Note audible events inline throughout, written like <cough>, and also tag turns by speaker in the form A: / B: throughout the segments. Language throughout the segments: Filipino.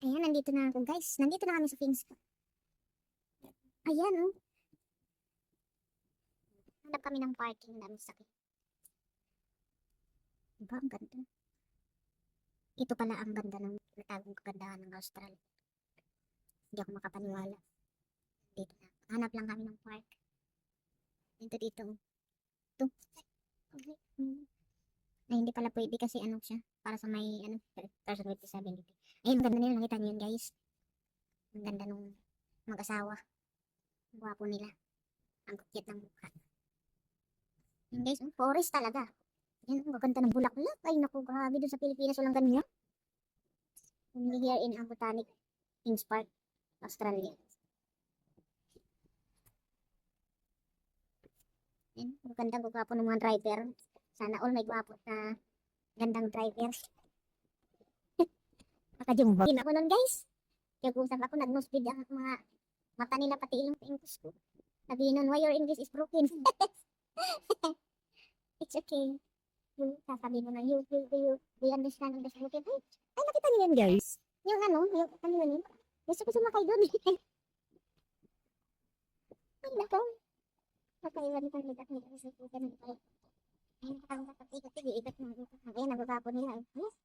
A: Ayan, nandito na ako guys. Nandito na kami sa Fins. Ayan oh. Hanap kami ng parking namin sa sakit. Diba, ang ganda. Ito pala ang ganda ng natagong kagandahan ng Australia. Hindi ako makapaniwala. Dito na. Hanap lang kami ng park. Dito dito. Ito. Okay. Hmm. Ay, hindi pala pwede kasi ano siya. Para sa may, ano, person with disability. Ayun, ang ganda nila. Nakita niyo yun, guys. Ang ganda nung mag-asawa. Ang gwapo nila. Ang cute ng mukha. Yun, guys. oh, forest talaga. Yan, ang gaganda ng bulaklak. Ay, naku, grabe. Doon sa Pilipinas, walang ganyan. Only here in ang Botanic Kings Park, Australia. Yan, ang ganda, ang gwapo ng mga driver. Sana all may gwapo na gandang driver. Nakajumbo. Din ako nun, guys. Kaya kung saan ako, nag-nosebleed ang mga mata nila, pati ilong sa English ko. Sabi nun, why your English is broken? <laughs> It's okay. You, sasabi mo na, you, you, you, you understand English broken. Ay, ay, nakita niyo yun, guys. Yung ano, yung, ano yun yun? Gusto ko sumakay doon. <laughs> ay, nako. Nakaiwan ko nila. Ay, gusto ko ganun. Ay, ay, nakakapag-ikot. Sige, ikot na. ikot na. Ayan, nagbabapo nila. Yes.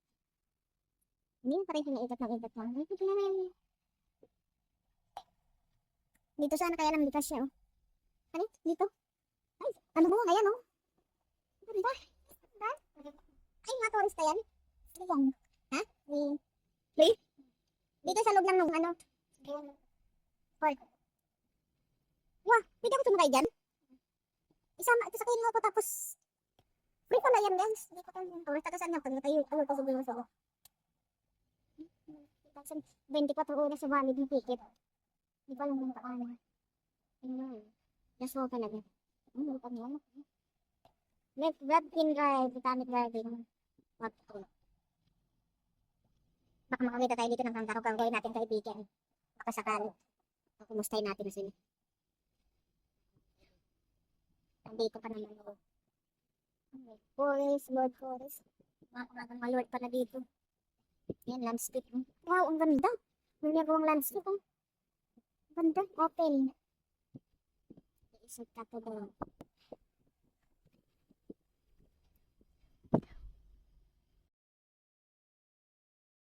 A: Hindi pa rin pinaikot ng ikot lang. Ay, na yan. Dito sana kaya lang likas siya, oh. Ano? Dito? Ay, ano mo? Ayan, oh. Ganda. Ganda. Ay, mga tourist yan. Ano yan? Ha? Ni... Wait. Dito sa loob lang ng ano. Park. Wah, pwede ako tumakay dyan? Isama, ito sa kayo ako tapos... Free na yan, guys. Hindi ko tayo yung tourist. Saan yan? Pag tayo, ano ko sa bilis ako. 24 oras sa valid ng ticket. Di ba lang yung paano? Ayun. Just walk talaga. Ano pa niya? Left, left in right, Botanic Garden. What to? Baka makamita tayo dito ng kangaroo kung gawin natin kaibigan. Baka sakali. Baka kumustahin natin sila. Nandito pa naman ako. Forest, Lord Forest. Mga mga Lord pala dito. Yan, landscape. oh. Wow, ang ganda. May nagawang landscape. Oh. Ganda, open. Isang tapo daw.